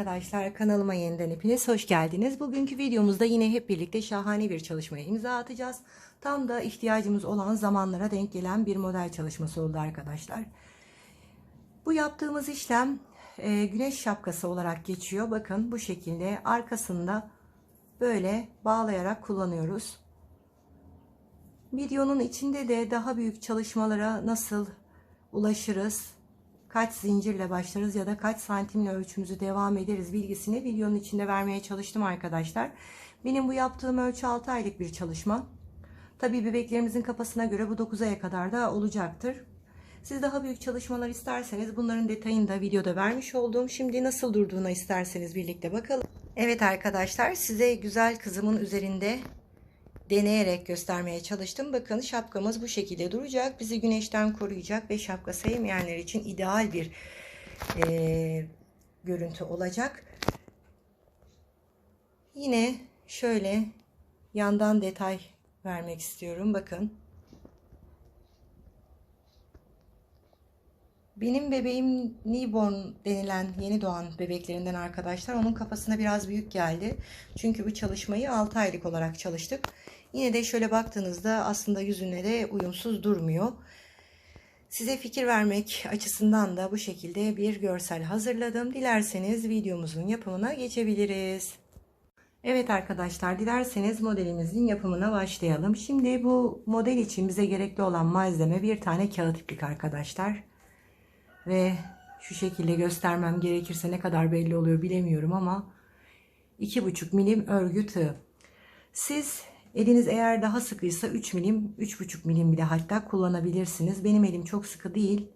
arkadaşlar kanalıma yeniden hepiniz hoş geldiniz. Bugünkü videomuzda yine hep birlikte şahane bir çalışmaya imza atacağız. Tam da ihtiyacımız olan zamanlara denk gelen bir model çalışması oldu arkadaşlar. Bu yaptığımız işlem e, güneş şapkası olarak geçiyor. Bakın bu şekilde arkasında böyle bağlayarak kullanıyoruz. Videonun içinde de daha büyük çalışmalara nasıl ulaşırız, kaç zincirle başlarız ya da kaç santimle ölçümüzü devam ederiz bilgisini videonun içinde vermeye çalıştım arkadaşlar. Benim bu yaptığım ölçü 6 aylık bir çalışma. Tabi bebeklerimizin kafasına göre bu 9 aya kadar da olacaktır. Siz daha büyük çalışmalar isterseniz bunların detayını da videoda vermiş oldum. Şimdi nasıl durduğuna isterseniz birlikte bakalım. Evet arkadaşlar size güzel kızımın üzerinde deneyerek göstermeye çalıştım. Bakın şapkamız bu şekilde duracak. Bizi güneşten koruyacak ve şapka sevmeyenler için ideal bir e, görüntü olacak. Yine şöyle yandan detay vermek istiyorum. Bakın. Benim bebeğim newborn denilen yeni doğan bebeklerinden arkadaşlar. Onun kafasına biraz büyük geldi. Çünkü bu çalışmayı 6 aylık olarak çalıştık. Yine de şöyle baktığınızda aslında yüzüne de uyumsuz durmuyor. Size fikir vermek açısından da bu şekilde bir görsel hazırladım. Dilerseniz videomuzun yapımına geçebiliriz. Evet arkadaşlar dilerseniz modelimizin yapımına başlayalım. Şimdi bu model için bize gerekli olan malzeme bir tane kağıt iplik arkadaşlar. Ve şu şekilde göstermem gerekirse ne kadar belli oluyor bilemiyorum ama 2,5 milim örgü tığ. Siz eliniz eğer daha sıkıysa 3 milim 3,5 milim bile hatta kullanabilirsiniz. Benim elim çok sıkı değil.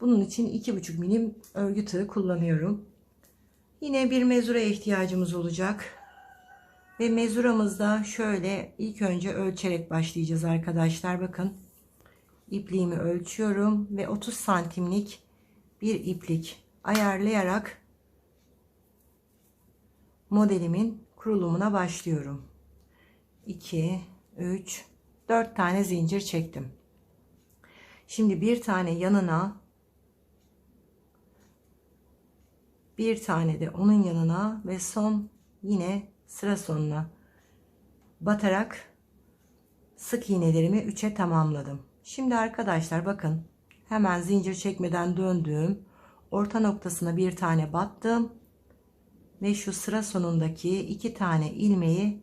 Bunun için 2,5 milim örgü tığ kullanıyorum. Yine bir mezura ihtiyacımız olacak. Ve mezuramızda şöyle ilk önce ölçerek başlayacağız arkadaşlar. Bakın ipliğimi ölçüyorum ve 30 santimlik bir iplik ayarlayarak modelimin kurulumuna başlıyorum. 2 3 4 tane zincir çektim. Şimdi bir tane yanına bir tane de onun yanına ve son yine sıra sonuna batarak sık iğnelerimi 3'e tamamladım. Şimdi arkadaşlar bakın hemen zincir çekmeden döndüm. Orta noktasına bir tane battım. Ve şu sıra sonundaki iki tane ilmeği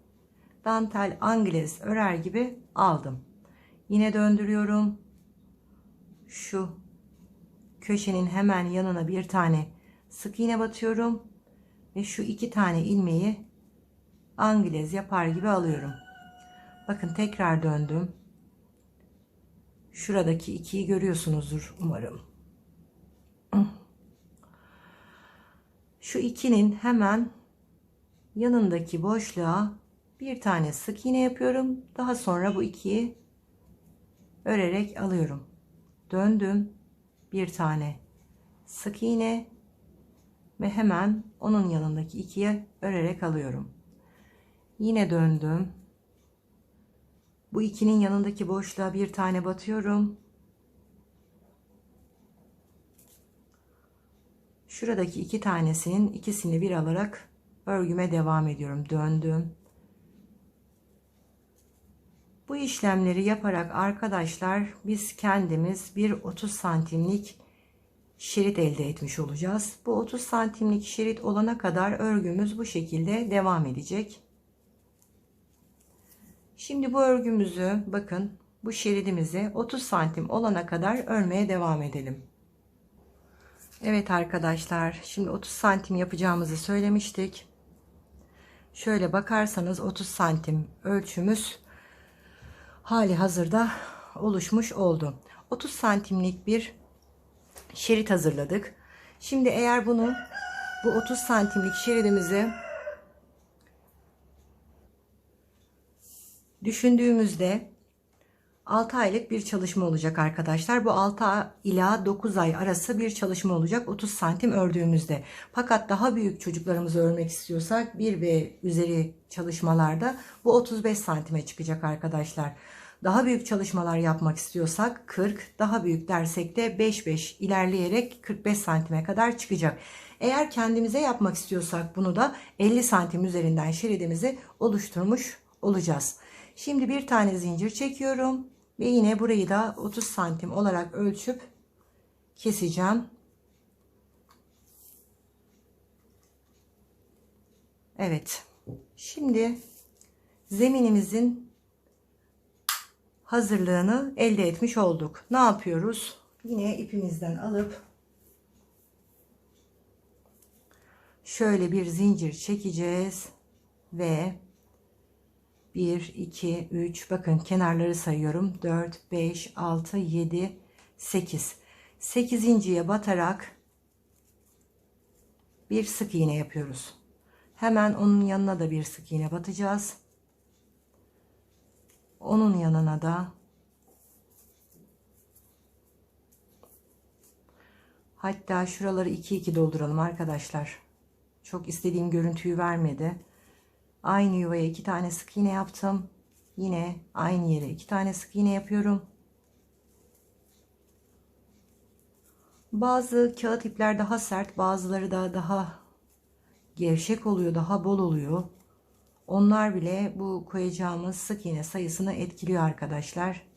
dantel angles örer gibi aldım. Yine döndürüyorum. Şu köşenin hemen yanına bir tane sık iğne batıyorum. Ve şu iki tane ilmeği angles yapar gibi alıyorum. Bakın tekrar döndüm. Şuradaki ikiyi görüyorsunuzdur umarım. Şu ikinin hemen yanındaki boşluğa bir tane sık iğne yapıyorum. Daha sonra bu ikiyi örerek alıyorum. Döndüm. Bir tane sık iğne ve hemen onun yanındaki ikiye örerek alıyorum. Yine döndüm. Bu ikinin yanındaki boşluğa bir tane batıyorum. Şuradaki iki tanesinin ikisini bir alarak örgüme devam ediyorum. Döndüm. Bu işlemleri yaparak arkadaşlar biz kendimiz bir 30 santimlik şerit elde etmiş olacağız. Bu 30 santimlik şerit olana kadar örgümüz bu şekilde devam edecek. Şimdi bu örgümüzü bakın bu şeridimizi 30 santim olana kadar örmeye devam edelim. Evet arkadaşlar şimdi 30 santim yapacağımızı söylemiştik. Şöyle bakarsanız 30 santim ölçümüz hali hazırda oluşmuş oldu. 30 santimlik bir şerit hazırladık. Şimdi eğer bunu bu 30 santimlik şeridimizi düşündüğümüzde 6 aylık bir çalışma olacak arkadaşlar. Bu 6 ila 9 ay arası bir çalışma olacak 30 santim ördüğümüzde. Fakat daha büyük çocuklarımızı örmek istiyorsak 1 ve üzeri çalışmalarda bu 35 santime çıkacak arkadaşlar. Daha büyük çalışmalar yapmak istiyorsak 40, daha büyük dersek de 5-5 ilerleyerek 45 santime kadar çıkacak. Eğer kendimize yapmak istiyorsak bunu da 50 santim üzerinden şeridimizi oluşturmuş olacağız. Şimdi bir tane zincir çekiyorum ve yine burayı da 30 santim olarak ölçüp keseceğim. Evet. Şimdi zeminimizin hazırlığını elde etmiş olduk. Ne yapıyoruz? Yine ipimizden alıp şöyle bir zincir çekeceğiz ve 1 2 3 bakın kenarları sayıyorum. 4 5 6 7 8 8.ye batarak bir sık iğne yapıyoruz. Hemen onun yanına da bir sık iğne batacağız. Onun yanına da hatta şuraları 2 2 dolduralım arkadaşlar. Çok istediğim görüntüyü vermedi aynı yuvaya iki tane sık iğne yaptım. Yine aynı yere iki tane sık iğne yapıyorum. Bazı kağıt ipler daha sert bazıları da daha gevşek oluyor daha bol oluyor. Onlar bile bu koyacağımız sık iğne sayısını etkiliyor arkadaşlar.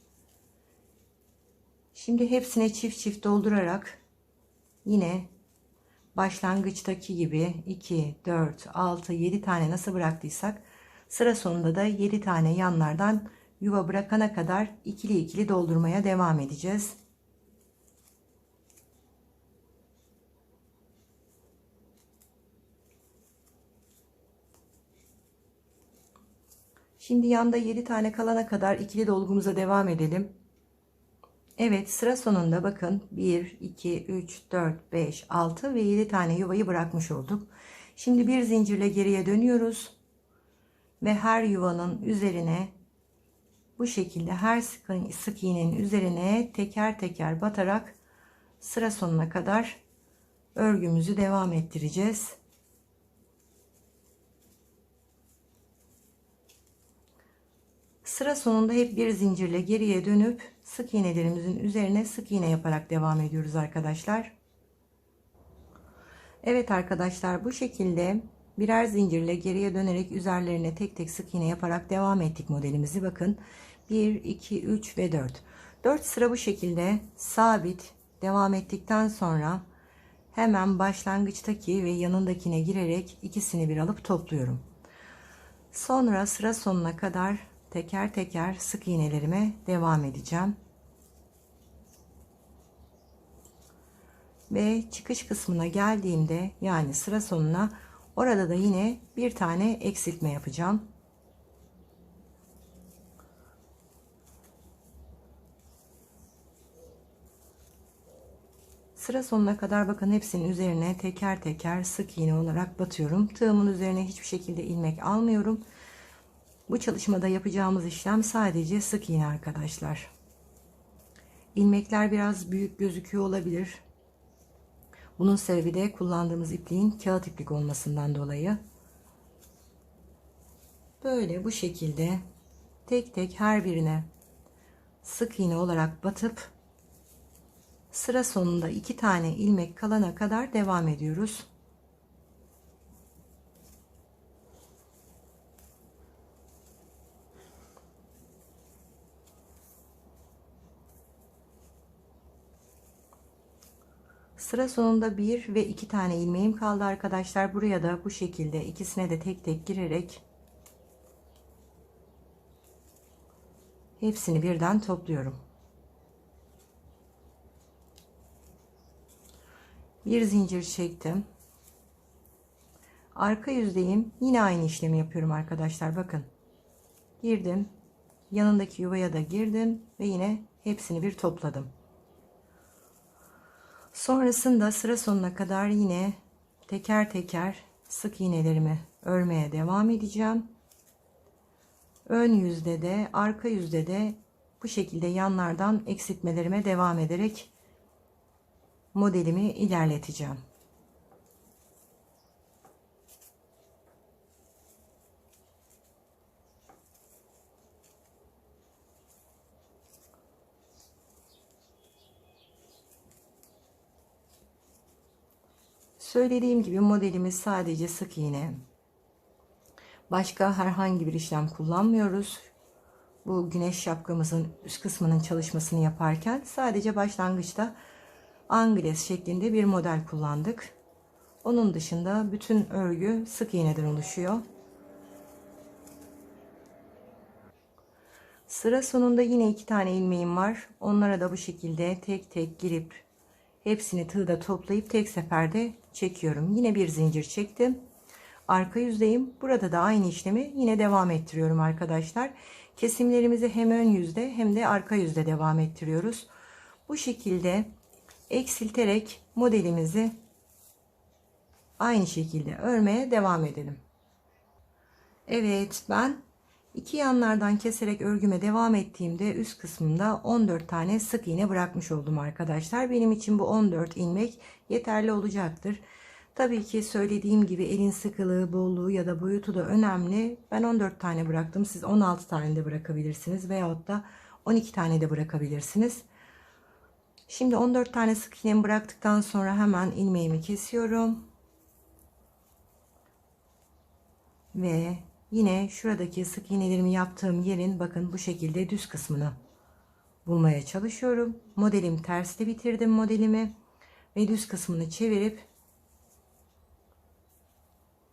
Şimdi hepsine çift çift doldurarak yine başlangıçtaki gibi 2, 4, 6, 7 tane nasıl bıraktıysak sıra sonunda da 7 tane yanlardan yuva bırakana kadar ikili ikili doldurmaya devam edeceğiz. Şimdi yanda 7 tane kalana kadar ikili dolgumuza devam edelim. Evet sıra sonunda bakın 1, 2, 3, 4, 5, 6 ve 7 tane yuvayı bırakmış olduk. Şimdi bir zincirle geriye dönüyoruz. Ve her yuvanın üzerine bu şekilde her sık, sık iğnenin üzerine teker teker batarak sıra sonuna kadar örgümüzü devam ettireceğiz. Sıra sonunda hep bir zincirle geriye dönüp sık iğnelerimizin üzerine sık iğne yaparak devam ediyoruz arkadaşlar. Evet arkadaşlar bu şekilde birer zincirle geriye dönerek üzerlerine tek tek sık iğne yaparak devam ettik modelimizi. Bakın 1, 2, 3 ve 4. 4 sıra bu şekilde sabit devam ettikten sonra hemen başlangıçtaki ve yanındakine girerek ikisini bir alıp topluyorum. Sonra sıra sonuna kadar teker teker sık iğnelerime devam edeceğim. Ve çıkış kısmına geldiğimde yani sıra sonuna orada da yine bir tane eksiltme yapacağım. Sıra sonuna kadar bakın hepsinin üzerine teker teker sık iğne olarak batıyorum. Tığımın üzerine hiçbir şekilde ilmek almıyorum. Bu çalışmada yapacağımız işlem sadece sık iğne arkadaşlar. İlmekler biraz büyük gözüküyor olabilir. Bunun sebebi de kullandığımız ipliğin kağıt iplik olmasından dolayı. Böyle bu şekilde tek tek her birine sık iğne olarak batıp sıra sonunda iki tane ilmek kalana kadar devam ediyoruz. Sıra sonunda bir ve iki tane ilmeğim kaldı arkadaşlar. Buraya da bu şekilde ikisine de tek tek girerek hepsini birden topluyorum. Bir zincir çektim. Arka yüzdeyim. Yine aynı işlemi yapıyorum arkadaşlar. Bakın. Girdim. Yanındaki yuvaya da girdim ve yine hepsini bir topladım. Sonrasında sıra sonuna kadar yine teker teker sık iğnelerimi örmeye devam edeceğim. Ön yüzde de arka yüzde de bu şekilde yanlardan eksiltmelerime devam ederek modelimi ilerleteceğim. Söylediğim gibi modelimiz sadece sık iğne. Başka herhangi bir işlem kullanmıyoruz. Bu güneş şapkamızın üst kısmının çalışmasını yaparken sadece başlangıçta angles şeklinde bir model kullandık. Onun dışında bütün örgü sık iğneden oluşuyor. Sıra sonunda yine iki tane ilmeğim var. Onlara da bu şekilde tek tek girip hepsini tığda toplayıp tek seferde çekiyorum. Yine bir zincir çektim. Arka yüzdeyim. Burada da aynı işlemi yine devam ettiriyorum arkadaşlar. Kesimlerimizi hem ön yüzde hem de arka yüzde devam ettiriyoruz. Bu şekilde eksilterek modelimizi aynı şekilde örmeye devam edelim. Evet ben iki yanlardan keserek örgüme devam ettiğimde üst kısmında 14 tane sık iğne bırakmış oldum arkadaşlar. Benim için bu 14 ilmek yeterli olacaktır. Tabii ki söylediğim gibi elin sıkılığı, bolluğu ya da boyutu da önemli. Ben 14 tane bıraktım. Siz 16 tane de bırakabilirsiniz veyahut da 12 tane de bırakabilirsiniz. Şimdi 14 tane sık iğnemi bıraktıktan sonra hemen ilmeğimi kesiyorum. Ve yine şuradaki sık iğnelerimi yaptığım yerin bakın bu şekilde düz kısmını bulmaya çalışıyorum. Modelim tersli bitirdim modelimi ve düz kısmını çevirip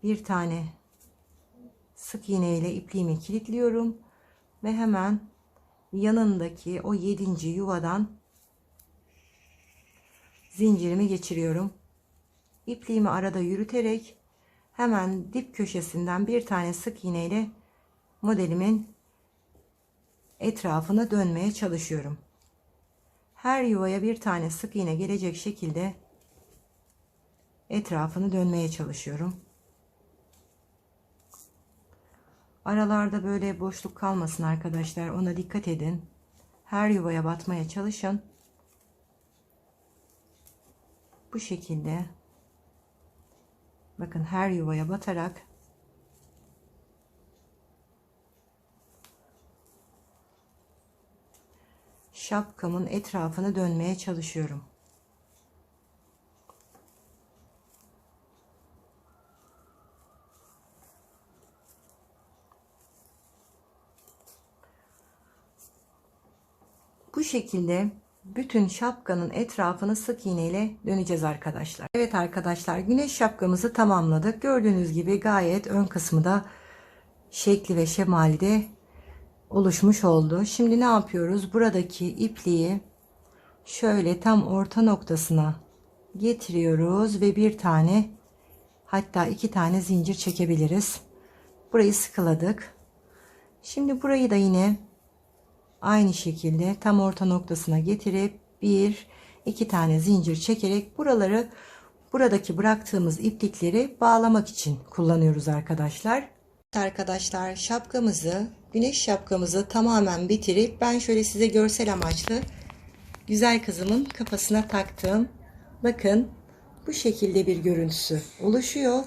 bir tane sık iğne ile ipliğimi kilitliyorum ve hemen yanındaki o yedinci yuvadan zincirimi geçiriyorum. İpliğimi arada yürüterek hemen dip köşesinden bir tane sık iğne ile modelimin etrafına dönmeye çalışıyorum. Her yuvaya bir tane sık iğne gelecek şekilde etrafını dönmeye çalışıyorum. Aralarda böyle boşluk kalmasın arkadaşlar. Ona dikkat edin. Her yuvaya batmaya çalışın. Bu şekilde bakın her yuvaya batarak şapkamın etrafını dönmeye çalışıyorum. Bu şekilde bütün şapkanın etrafını sık iğne ile döneceğiz arkadaşlar. Evet arkadaşlar güneş şapkamızı tamamladık. Gördüğünüz gibi gayet ön kısmı da şekli ve şemali de oluşmuş oldu. Şimdi ne yapıyoruz? Buradaki ipliği şöyle tam orta noktasına getiriyoruz ve bir tane hatta iki tane zincir çekebiliriz. Burayı sıkıladık. Şimdi burayı da yine aynı şekilde tam orta noktasına getirip bir iki tane zincir çekerek buraları buradaki bıraktığımız iplikleri bağlamak için kullanıyoruz arkadaşlar. Arkadaşlar şapkamızı güneş şapkamızı tamamen bitirip ben şöyle size görsel amaçlı güzel kızımın kafasına taktım. Bakın bu şekilde bir görüntüsü oluşuyor.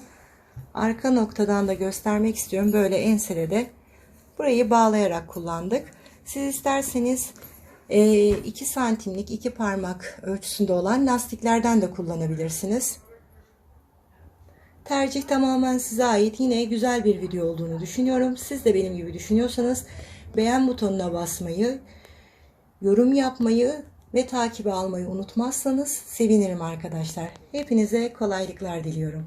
Arka noktadan da göstermek istiyorum. Böyle enselede burayı bağlayarak kullandık. Siz isterseniz 2 santimlik iki parmak ölçüsünde olan lastiklerden de kullanabilirsiniz. Tercih tamamen size ait. Yine güzel bir video olduğunu düşünüyorum. Siz de benim gibi düşünüyorsanız beğen butonuna basmayı, yorum yapmayı ve takibi almayı unutmazsanız sevinirim arkadaşlar. Hepinize kolaylıklar diliyorum.